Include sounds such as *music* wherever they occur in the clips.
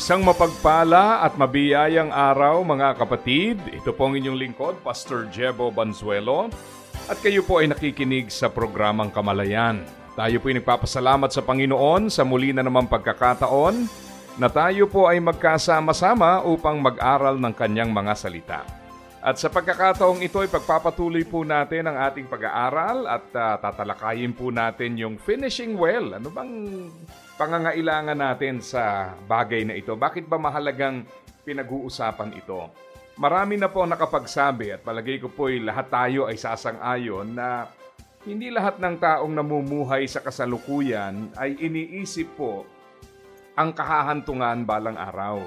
Isang mapagpala at mabiyayang araw mga kapatid. Ito po ang inyong lingkod, Pastor Jebo Banzuelo. At kayo po ay nakikinig sa programang Kamalayan. Tayo po ay nagpapasalamat sa Panginoon sa muli na namang pagkakataon na tayo po ay magkasama-sama upang mag-aral ng kanyang mga salita. At sa pagkakataong ito ay pagpapatuloy po natin ang ating pag-aaral at uh, tatalakayin po natin yung finishing well. Ano bang pangangailangan natin sa bagay na ito? Bakit ba mahalagang pinag-uusapan ito? Marami na po nakapagsabi at palagay ko po ay lahat tayo ay sasang-ayon na hindi lahat ng taong namumuhay sa kasalukuyan ay iniisip po ang kahahantungan balang araw.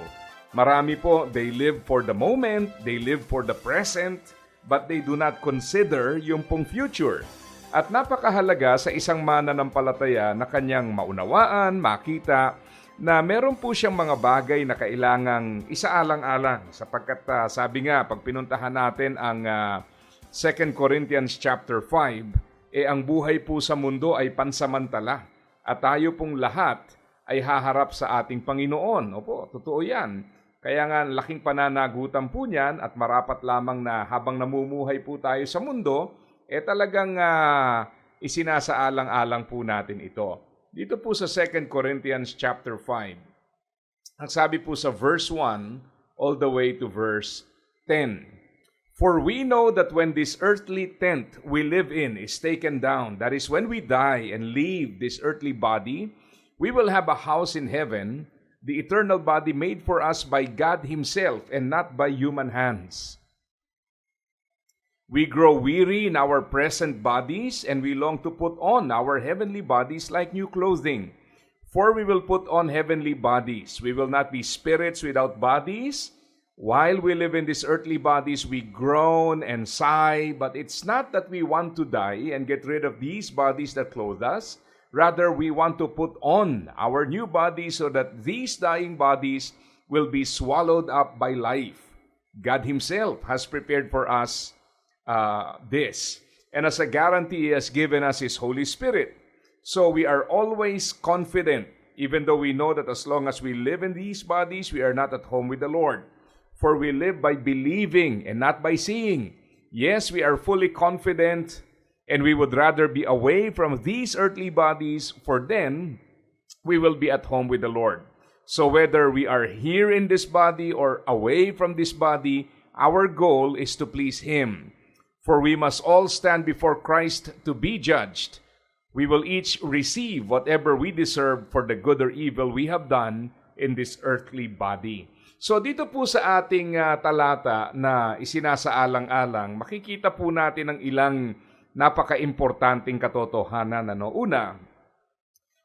Marami po, they live for the moment, they live for the present, but they do not consider yung pong future. At napakahalaga sa isang mananampalataya na kanyang maunawaan, makita, na meron po siyang mga bagay na kailangang isaalang-alang sapagkat uh, sabi nga pag pinuntahan natin ang uh, 2 Corinthians chapter 5 eh ang buhay po sa mundo ay pansamantala at tayo pong lahat ay haharap sa ating Panginoon. Opo, totoo 'yan. Kaya nga laking pananagutan po niyan at marapat lamang na habang namumuhay po tayo sa mundo, eh talagang uh, isinasaalang-alang po natin ito. Dito po sa 2 Corinthians chapter 5. Ang sabi po sa verse 1 all the way to verse 10. For we know that when this earthly tent we live in is taken down, that is when we die and leave this earthly body, we will have a house in heaven, the eternal body made for us by God himself and not by human hands. We grow weary in our present bodies, and we long to put on our heavenly bodies like new clothing. For we will put on heavenly bodies. We will not be spirits without bodies. While we live in these earthly bodies, we groan and sigh, but it's not that we want to die and get rid of these bodies that clothe us. Rather, we want to put on our new body so that these dying bodies will be swallowed up by life. God Himself has prepared for us uh, this. And as a guarantee, He has given us His Holy Spirit. So we are always confident, even though we know that as long as we live in these bodies, we are not at home with the Lord. For we live by believing and not by seeing. Yes, we are fully confident, and we would rather be away from these earthly bodies, for then we will be at home with the Lord. So whether we are here in this body or away from this body, our goal is to please Him. For we must all stand before Christ to be judged. We will each receive whatever we deserve for the good or evil we have done in this earthly body. So dito po sa ating uh, talata na isinasaalang-alang, makikita po natin ang ilang napaka-importanting katotohanan. Ano? Una,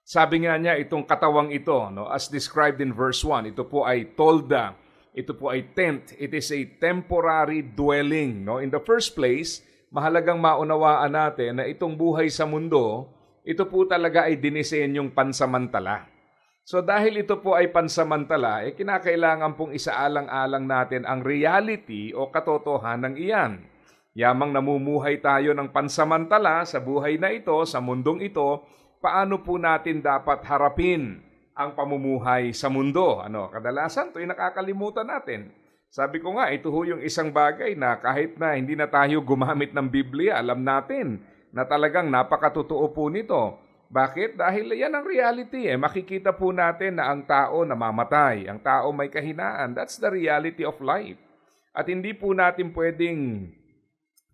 sabi nga niya itong katawang ito, no, as described in verse 1, ito po ay tolda ito po ay tent. It is a temporary dwelling. No? In the first place, mahalagang maunawaan natin na itong buhay sa mundo, ito po talaga ay dinisenyong pansamantala. So dahil ito po ay pansamantala, eh kinakailangan pong isaalang-alang natin ang reality o katotohanan iyan. Yamang namumuhay tayo ng pansamantala sa buhay na ito, sa mundong ito, paano po natin dapat harapin ang pamumuhay sa mundo. Ano, kadalasan 'to ay nakakalimutan natin. Sabi ko nga, ito ho yung isang bagay na kahit na hindi na tayo gumamit ng Biblia, alam natin na talagang napakatotoo po nito. Bakit? Dahil yan ang reality eh. Makikita po natin na ang tao namamatay, ang tao may kahinaan. That's the reality of life. At hindi po natin pwedeng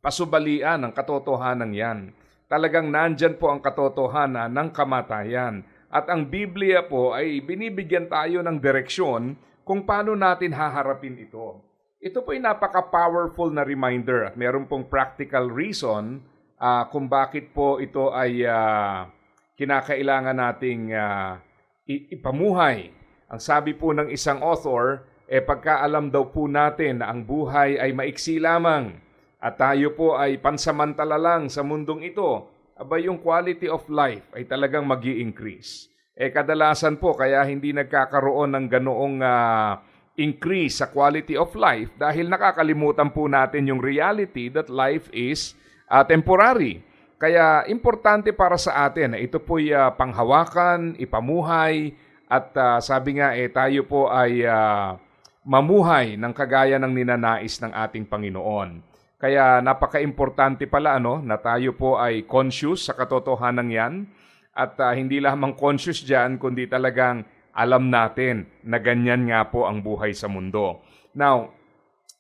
pasubalian ang katotohanan yan. Talagang nandyan po ang katotohanan ng kamatayan. At ang Biblia po ay binibigyan tayo ng direksyon kung paano natin haharapin ito. Ito po ay napaka-powerful na reminder at meron pong practical reason uh, kung bakit po ito ay uh, kinakailangan nating uh, ipamuhay. Ang sabi po ng isang author, eh pagkaalam daw po natin na ang buhay ay maiksi lamang at tayo po ay pansamantala lang sa mundong ito, aba yung quality of life ay talagang mag increase Eh kadalasan po kaya hindi nagkakaroon ng ganoong ah, increase sa quality of life dahil nakakalimutan po natin yung reality that life is ah, temporary. Kaya importante para sa atin na ito po'y ah, panghawakan, ipamuhay, at ah, sabi nga eh tayo po ay ah, mamuhay ng kagaya ng ninanais ng ating Panginoon. Kaya napaka-importante pala ano, na tayo po ay conscious sa katotohanan yan at ah, hindi lamang conscious dyan, kundi talagang alam natin na ganyan nga po ang buhay sa mundo. Now,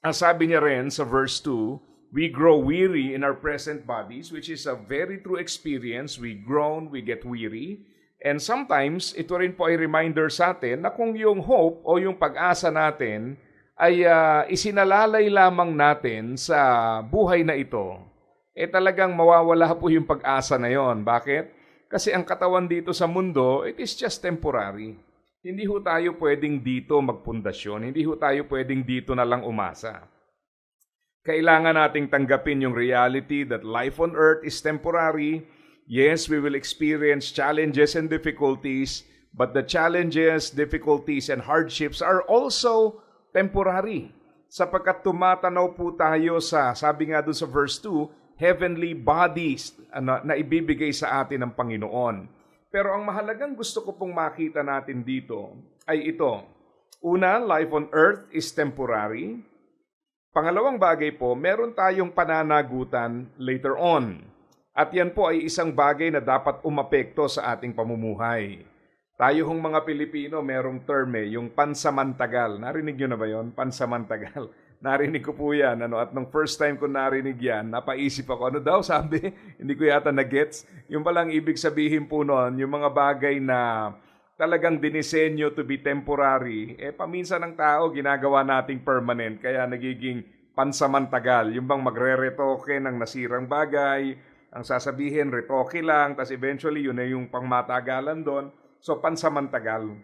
ang sabi niya rin sa verse 2, we grow weary in our present bodies, which is a very true experience. We groan, we get weary. And sometimes, ito rin po ay reminder sa atin na kung yung hope o yung pag-asa natin ay ah, isinalalay lamang natin sa buhay na ito, eh talagang mawawala po yung pag-asa na yon. Bakit? Kasi ang katawan dito sa mundo, it is just temporary. Hindi ho tayo pwedeng dito magpundasyon. Hindi ho tayo pwedeng dito na lang umasa. Kailangan nating tanggapin yung reality that life on earth is temporary. Yes, we will experience challenges and difficulties, but the challenges, difficulties, and hardships are also temporary. Sapagkat tumatanaw po tayo sa, sabi nga doon sa verse 2, heavenly bodies ano, na ibibigay sa atin ng Panginoon. Pero ang mahalagang gusto ko pong makita natin dito ay ito. Una, life on earth is temporary. Pangalawang bagay po, meron tayong pananagutan later on. At yan po ay isang bagay na dapat umapekto sa ating pamumuhay. Tayo hong mga Pilipino, merong term eh, yung pansamantagal. Narinig nyo na ba yon? Pansamantagal. *laughs* Narinig ko po yan. Ano? At nung first time ko narinig yan, napaisip ako, ano daw *laughs* sabi? Hindi ko yata na-gets. Yung palang ibig sabihin po noon, yung mga bagay na talagang dinisenyo to be temporary, eh paminsan ng tao ginagawa nating permanent, kaya nagiging pansamantagal. Yung bang magre-retoke ng nasirang bagay, ang sasabihin, retoke lang, tapos eventually yun na yung pangmatagalan doon. So, pansamantagal.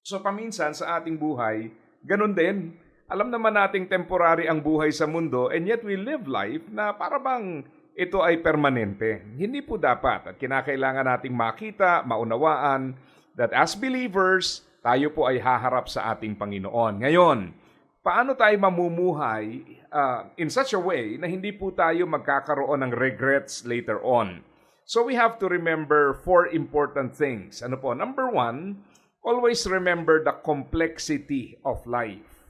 So, paminsan sa ating buhay, ganun din. Alam naman nating temporary ang buhay sa mundo and yet we live life na para bang ito ay permanente. Hindi po dapat at kinakailangan nating makita, maunawaan that as believers, tayo po ay haharap sa ating Panginoon. Ngayon, paano tayo mamumuhay uh, in such a way na hindi po tayo magkakaroon ng regrets later on? So we have to remember four important things. Ano po? Number one, always remember the complexity of life.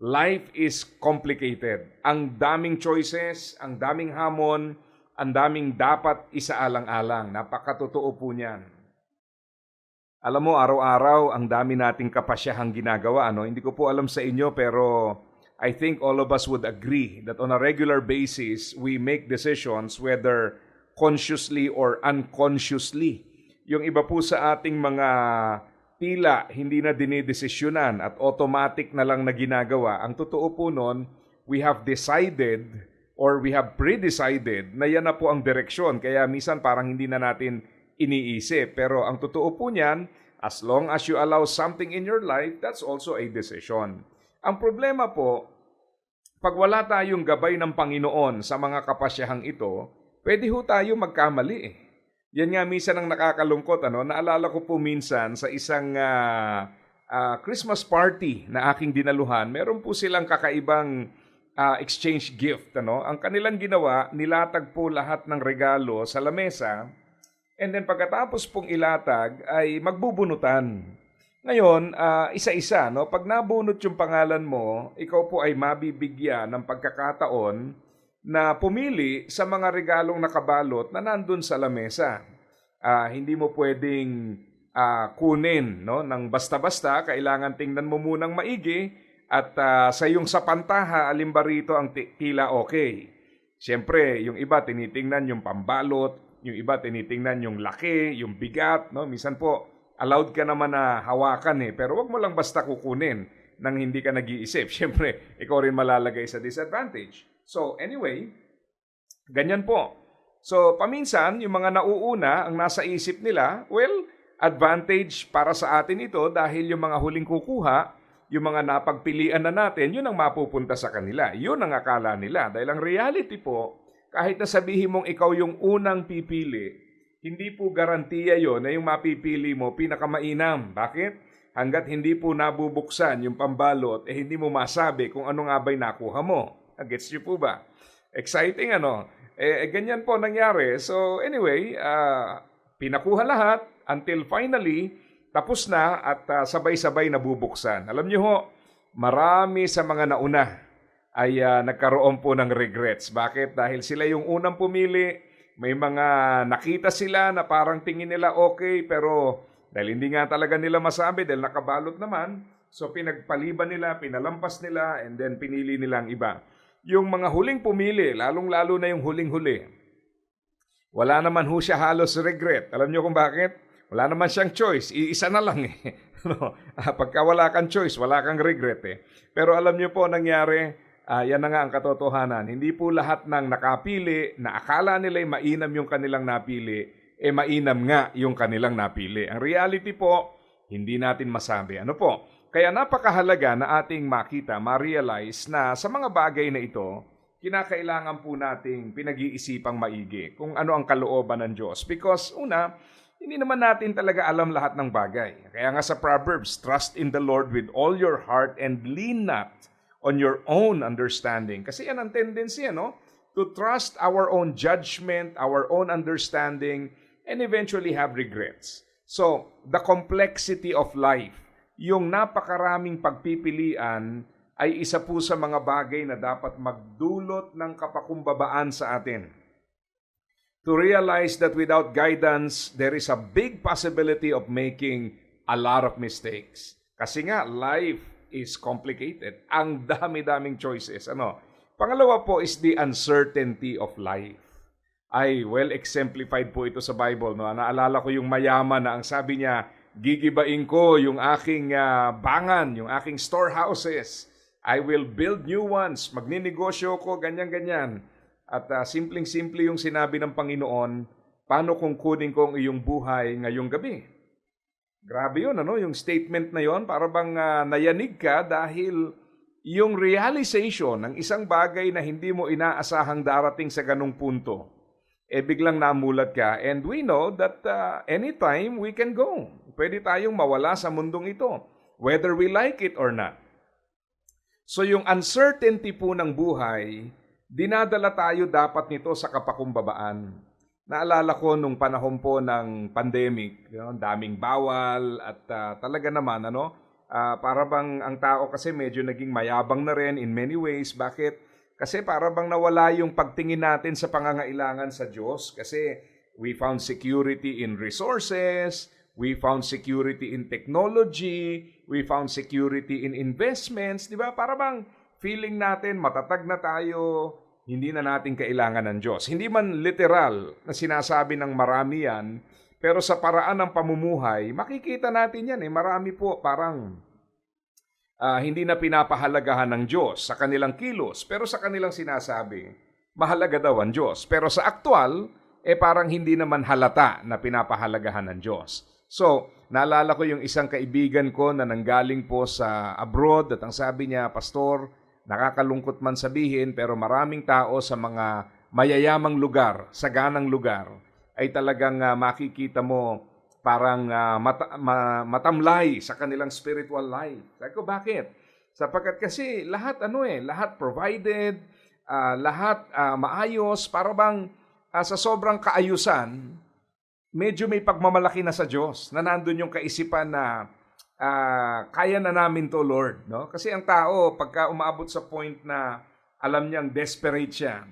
Life is complicated. Ang daming choices, ang daming hamon, ang daming dapat isaalang-alang. Napakatotoo po niyan. Alam mo, araw-araw, ang dami nating kapasyahang ginagawa. Ano? Hindi ko po alam sa inyo, pero I think all of us would agree that on a regular basis, we make decisions whether consciously or unconsciously. Yung iba po sa ating mga tila hindi na dinidesisyonan at automatic na lang na ginagawa. Ang totoo po nun, we have decided or we have pre-decided na yan na po ang direksyon. Kaya minsan parang hindi na natin iniisip. Pero ang totoo po niyan, as long as you allow something in your life, that's also a decision. Ang problema po, pag wala tayong gabay ng Panginoon sa mga kapasyahang ito, pwede ho tayo magkamali eh. Yan nga minsan ang nakakalungkot. Ano? Naalala ko po minsan sa isang uh, uh, Christmas party na aking dinaluhan, meron po silang kakaibang uh, exchange gift. Ano? Ang kanilang ginawa, nilatag po lahat ng regalo sa lamesa and then pagkatapos pong ilatag ay magbubunutan. Ngayon, uh, isa-isa, no? pag nabunot yung pangalan mo, ikaw po ay mabibigyan ng pagkakataon na pumili sa mga regalong nakabalot na nandun sa lamesa. Uh, hindi mo pwedeng uh, kunin no, ng basta-basta, kailangan tingnan mo munang maigi at uh, sa iyong sapantaha, alimba rito ang tila okay. Siyempre, yung iba tinitingnan yung pambalot, yung iba tinitingnan yung laki, yung bigat, no? Minsan po, allowed ka naman na hawakan eh, pero wag mo lang basta kukunin nang hindi ka nag-iisip. *laughs* Siyempre, ikaw rin malalagay sa disadvantage. So, anyway, ganyan po. So, paminsan, yung mga nauuna, ang nasa isip nila, well, advantage para sa atin ito dahil yung mga huling kukuha, yung mga napagpilian na natin, yun ang mapupunta sa kanila. Yun ang akala nila. Dahil ang reality po, kahit na sabihin mong ikaw yung unang pipili, hindi po garantiya yon na yung mapipili mo pinakamainam. Bakit? Hanggat hindi po nabubuksan yung pambalot, eh hindi mo masabi kung ano nga ba'y nakuha mo. Gets niyo po ba? Exciting ano? Eh, eh, ganyan po nangyari. So anyway, ah, pinakuha lahat until finally, tapos na at ah, sabay-sabay nabubuksan. Alam niyo ho, marami sa mga nauna ay ah, nagkaroon po ng regrets. Bakit? Dahil sila yung unang pumili, may mga nakita sila na parang tingin nila okay, pero dahil hindi nga talaga nila masabi dahil nakabalot naman, so pinagpaliban nila, pinalampas nila, and then pinili nila ang iba. Yung mga huling pumili, lalong-lalo na yung huling-huli, wala naman ho siya halos regret. Alam niyo kung bakit? Wala naman siyang choice. Iisa na lang eh. *laughs* No? Ah, Pagka wala kang choice, wala kang regret eh. Pero alam niyo po, nangyari, ah, yan na nga ang katotohanan. Hindi po lahat ng nakapili na akala nila'y mainam yung kanilang napili, eh mainam nga yung kanilang napili. Ang reality po, hindi natin masabi. Ano po? Kaya napakahalaga na ating makita, ma-realize na sa mga bagay na ito, kinakailangan po nating pinag-iisipang maigi kung ano ang kalooban ng Diyos. Because una, hindi naman natin talaga alam lahat ng bagay. Kaya nga sa Proverbs, trust in the Lord with all your heart and lean not on your own understanding. Kasi yan ang tendency, ano? To trust our own judgment, our own understanding, and eventually have regrets. So, the complexity of life, yung napakaraming pagpipilian, ay isa po sa mga bagay na dapat magdulot ng kapakumbabaan sa atin to realize that without guidance, there is a big possibility of making a lot of mistakes. Kasi nga, life is complicated. Ang dami-daming choices. Ano? Pangalawa po is the uncertainty of life. Ay, well exemplified po ito sa Bible. No? Naalala ko yung mayaman na ang sabi niya, gigibain ko yung aking ah, bangan, yung aking storehouses. I will build new ones. Magninegosyo ko, ganyan-ganyan. At ah, simpleng-simple yung sinabi ng Panginoon, paano kung kunin ko ang iyong buhay ngayong gabi? Grabe yun, ano? Yung statement na yon para bang ah, nayanig ka dahil yung realization ng isang bagay na hindi mo inaasahang darating sa ganong punto, eh biglang namulat ka. And we know that ah, anytime we can go. Pwede tayong mawala sa mundong ito, whether we like it or not. So yung uncertainty po ng buhay, dinadala tayo dapat nito sa kapakumbabaan. Naalala ko nung panahon po ng pandemic, you know, daming bawal at ah, talaga naman ano, ah, para bang ang tao kasi medyo naging mayabang na rin in many ways. Bakit? Kasi para bang nawala yung pagtingin natin sa pangangailangan sa Diyos kasi we found security in resources, we found security in technology, we found security in investments, di ba? Para bang feeling natin matatag na tayo, hindi na natin kailangan ng Diyos. Hindi man literal na sinasabi ng marami yan, pero sa paraan ng pamumuhay, makikita natin yan eh. Marami po parang ah, hindi na pinapahalagahan ng Diyos sa kanilang kilos, pero sa kanilang sinasabi, mahalaga daw ang Diyos. Pero sa aktual, eh parang hindi naman halata na pinapahalagahan ng Diyos. So, naalala ko yung isang kaibigan ko na nanggaling po sa abroad at ang sabi niya, Pastor, nakakalungkot man sabihin pero maraming tao sa mga mayayamang lugar, saganang lugar, ay talagang ah, makikita mo parang ah, mata- ma- matamlay sa kanilang spiritual life. Sabi ko, bakit? Sapagkat kasi lahat ano eh, lahat provided, ah, lahat ah, maayos, para bang ah, sa sobrang kaayusan, medyo may pagmamalaki na sa Diyos, na nandun yung kaisipan na ah, kaya na namin to, Lord. No? Kasi ang tao, pagka umaabot sa point na alam niyang desperate siya,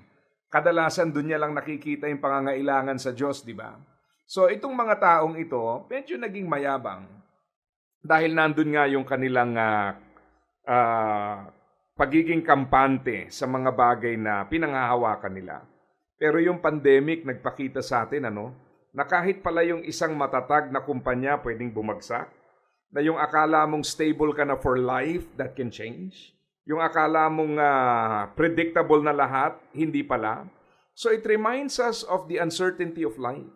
kadalasan doon niya lang nakikita yung pangangailangan sa Diyos, di ba? So itong mga taong ito, medyo naging mayabang dahil nandun nga yung kanilang ah, ah, pagiging kampante sa mga bagay na pinangahawakan nila. Pero yung pandemic nagpakita sa atin ano, na kahit pala yung isang matatag na kumpanya pwedeng bumagsak, na yung akala mong stable ka na for life, that can change. Yung akala mong ah, predictable na lahat, hindi pala. So it reminds us of the uncertainty of life.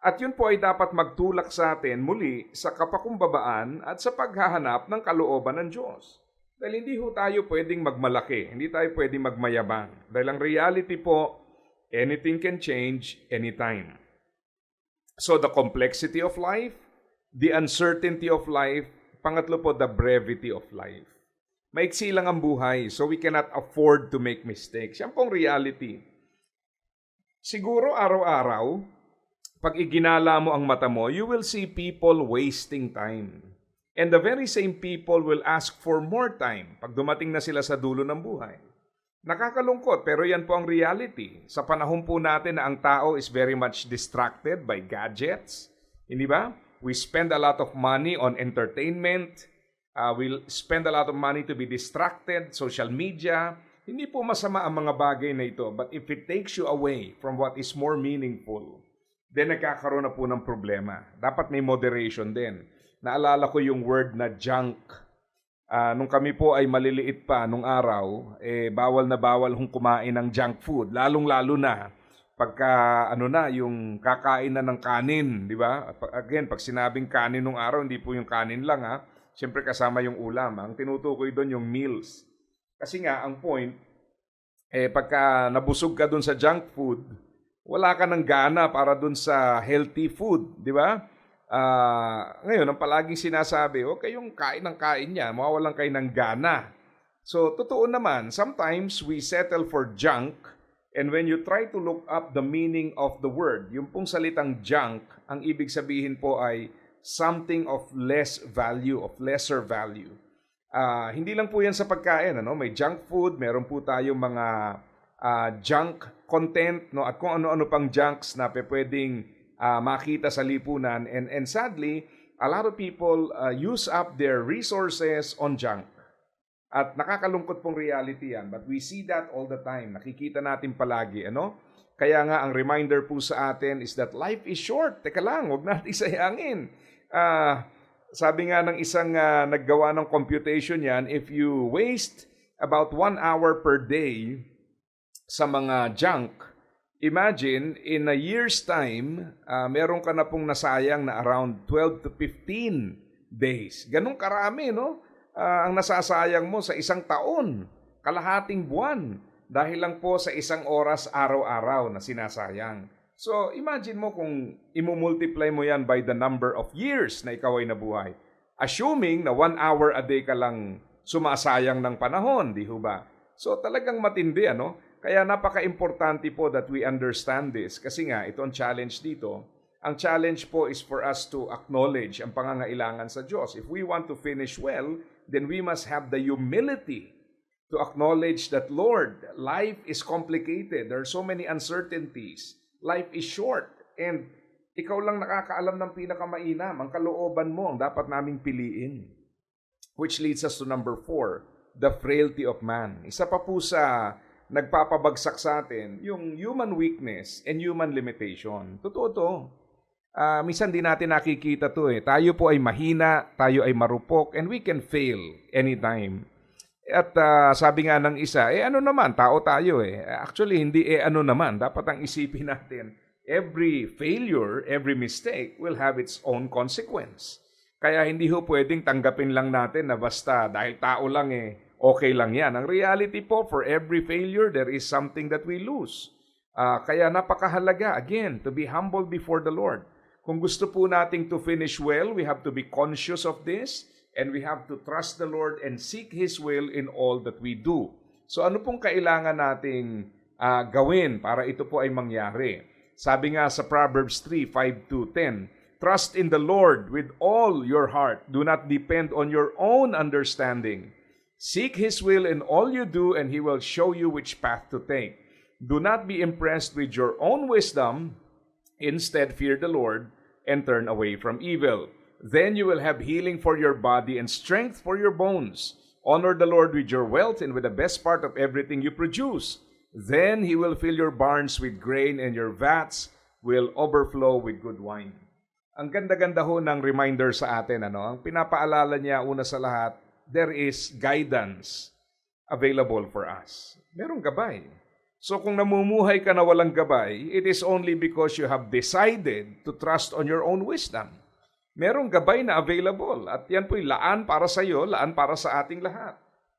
At yun po ay dapat magtulak sa atin muli sa kapakumbabaan at sa paghahanap ng kalooban ng Diyos. Dahil hindi ho tayo pwedeng magmalaki, hindi tayo pwedeng magmayabang. Dahil ang reality po, anything can change anytime. So the complexity of life, the uncertainty of life, pangatlo po, the brevity of life. Maiksi lang ang buhay, so we cannot afford to make mistakes. Yan pong reality. Siguro araw-araw, pag iginala mo ang mata mo, you will see people wasting time. And the very same people will ask for more time pag dumating na sila sa dulo ng buhay. Nakakalungkot pero yan po ang reality. Sa panahon po natin na ang tao is very much distracted by gadgets. Hindi ba? We spend a lot of money on entertainment. Uh, we spend a lot of money to be distracted, social media. Hindi po masama ang mga bagay na ito. But if it takes you away from what is more meaningful, then nagkakaroon na po ng problema. Dapat may moderation din. Naalala ko yung word na junk. Ah, nung kami po ay maliliit pa nung araw, eh bawal na bawal hong kumain ng junk food, lalong-lalo na pagka ano na yung kakain na ng kanin, di ba? Again, pag sinabing kanin nung araw, hindi po yung kanin lang ha. Siyempre kasama yung ulam. Ang tinutukoy doon yung meals. Kasi nga ang point eh pagka nabusog ka doon sa junk food, wala ka ng gana para doon sa healthy food, di ba? Ah, ngayon, ang palaging sinasabi, huwag kayong kain ng kain niya, mawawalan kayo ng gana. So, totoo naman, sometimes we settle for junk and when you try to look up the meaning of the word, yung pong salitang junk, ang ibig sabihin po ay something of less value, of lesser value. Ah, hindi lang po yan sa pagkain, ano? May junk food, meron po tayong mga ah, junk content, no? At kung ano-ano pang junks na pwedeng ah, makita sa lipunan. And, and sadly, a lot of people ah, use up their resources on junk. At nakakalungkot pong reality yan. But we see that all the time. Nakikita natin palagi, ano? Kaya nga, ang reminder po sa atin is that life is short. Teka lang, huwag natin *laughs* sayangin. Ah, sabi nga ng isang ah, naggawa ng computation yan, if you waste about one hour per day sa mga junk, imagine, in a year's time, ah, meron ka na pong nasayang na around 12 to 15 days. Ganong karami, no? Ah, ang nasasayang mo sa isang taon, kalahating buwan, dahil lang po sa isang oras araw-araw na sinasayang. So, imagine mo kung imumultiply mo yan by the number of years na ikaw ay nabuhay. Assuming na one hour a day ka lang sumasayang ng panahon, di ba? So, talagang matindi, ano? Kaya napaka-importante po that we understand this. Kasi nga, ito ang challenge dito. Ang challenge po is for us to acknowledge ang pangangailangan sa Diyos. If we want to finish well, then we must have the humility to acknowledge that, Lord, life is complicated. There are so many uncertainties. Life is short. And ikaw lang nakakaalam ng pinakamainam. Ang kalooban mo ang dapat naming piliin. Which leads us to number four, the frailty of man. Isa pa po sa nagpapabagsak sa atin, yung human weakness and human limitation. Totoo to. Ah, minsan di natin nakikita to eh. Tayo po ay mahina, tayo ay marupok, and we can fail anytime. At ah, sabi nga ng isa, eh ano naman, tao tayo eh. Actually, hindi eh ano naman. Dapat ang isipin natin, every failure, every mistake will have its own consequence. Kaya hindi ho pwedeng tanggapin lang natin na basta dahil tao lang eh, okay lang yan. Ang reality po, for every failure, there is something that we lose. Ah, kaya napakahalaga, again, to be humble before the Lord. Kung gusto po nating to finish well, we have to be conscious of this and we have to trust the Lord and seek His will in all that we do. So ano pong kailangan nating ah, gawin para ito po ay mangyari? Sabi nga sa Proverbs 3, 5 to 10, Trust in the Lord with all your heart. Do not depend on your own understanding. Seek His will in all you do, and He will show you which path to take. Do not be impressed with your own wisdom. Instead, fear the Lord and turn away from evil. Then you will have healing for your body and strength for your bones. Honor the Lord with your wealth and with the best part of everything you produce. Then He will fill your barns with grain, and your vats will overflow with good wine. Ang ganda-ganda ho ng reminder sa atin, ano? Ang pinapaalala niya una sa lahat, there is guidance available for us. Merong gabay. So kung namumuhay ka na walang gabay, it is only because you have decided to trust on your own wisdom. Merong gabay na available at yan po'y laan para sa iyo, laan para sa ating lahat.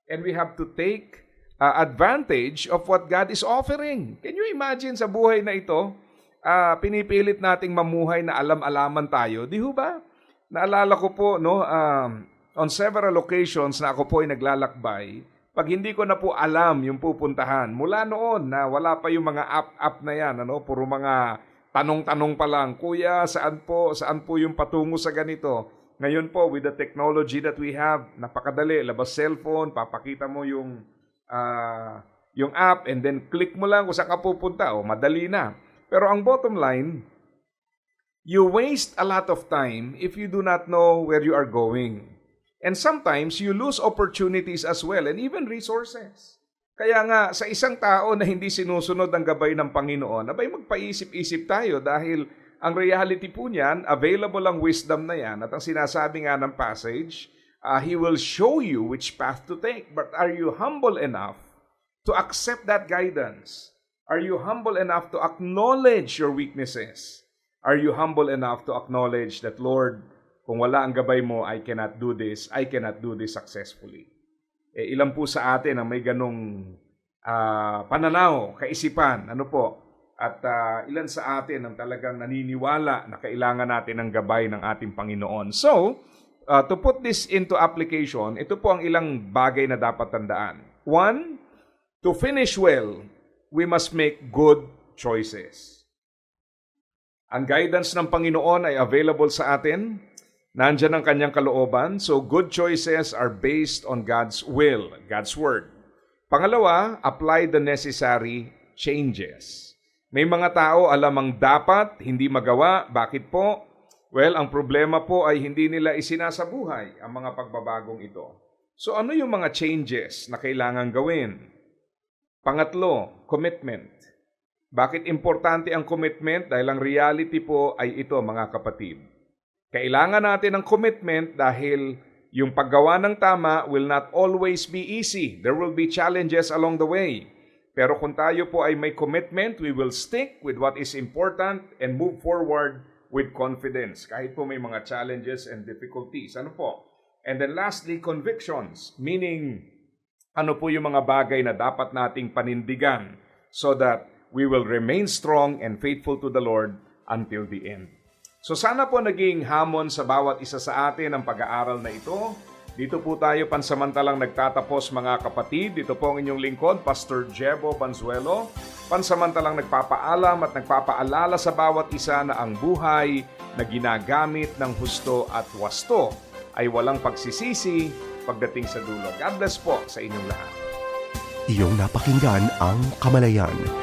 And we have to take uh, advantage of what God is offering. Can you imagine sa buhay na ito, ah, pinipilit nating mamuhay na alam-alaman tayo, di ho ba? Naalala ko po, no, um, on several occasions na ako po ay naglalakbay, pag hindi ko na po alam yung pupuntahan, mula noon na wala pa yung mga app-app na yan, ano, puro mga tanong-tanong pa lang, Kuya, saan po, saan po yung patungo sa ganito? Ngayon po, with the technology that we have, napakadali, labas cellphone, papakita mo yung, ah, yung app, and then click mo lang kung saan ka pupunta, o madali na. Pero ang bottom line, you waste a lot of time if you do not know where you are going. And sometimes you lose opportunities as well and even resources. Kaya nga, sa isang tao na hindi sinusunod ang gabay ng Panginoon, abay magpaisip-isip tayo dahil ang reality po niyan, available ang wisdom na yan. At ang sinasabi nga ng passage, uh, He will show you which path to take. But are you humble enough to accept that guidance? Are you humble enough to acknowledge your weaknesses? Are you humble enough to acknowledge that, Lord, kung wala ang gabay mo, I cannot do this, I cannot do this successfully. Eh, ilan po sa atin ang may ganong ah, pananaw, kaisipan, ano po, at ah, ilan sa atin ang talagang naniniwala na kailangan natin ng gabay ng ating Panginoon. So, ah, to put this into application, ito po ang ilang bagay na dapat tandaan. One, to finish well, we must make good choices. Ang guidance ng Panginoon ay available sa atin. Nandyan ang kanyang kalooban. So good choices are based on God's will, God's word. Pangalawa, apply the necessary changes. May mga tao alam ang dapat, hindi magawa. Bakit po? Well, ang problema po ay hindi nila isinasabuhay ang mga pagbabagong ito. So ano yung mga changes na kailangan gawin? Pangatlo, commitment. Bakit importante ang commitment? Dahil ang reality po ay ito mga kapatid. Kailangan natin ng commitment dahil yung paggawa ng tama will not always be easy. There will be challenges along the way. Pero kung tayo po ay may commitment, we will stick with what is important and move forward with confidence. Kahit po may mga challenges and difficulties. Ano po? And then lastly, convictions. Meaning, ano po yung mga bagay na dapat nating panindigan so that we will remain strong and faithful to the Lord until the end. So sana po naging hamon sa bawat isa sa atin ang pag-aaral na ito. Dito po tayo pansamantalang nagtatapos mga kapatid. Dito po ang inyong lingkod, Pastor Jebo Banzuelo. Pansamantalang nagpapaalam at nagpapaalala sa bawat isa na ang buhay na ginagamit ng husto at wasto ay walang pagsisisi pagdating sa dulo. God bless po sa inyong lahat. Iyong napakinggan ang Kamalayan.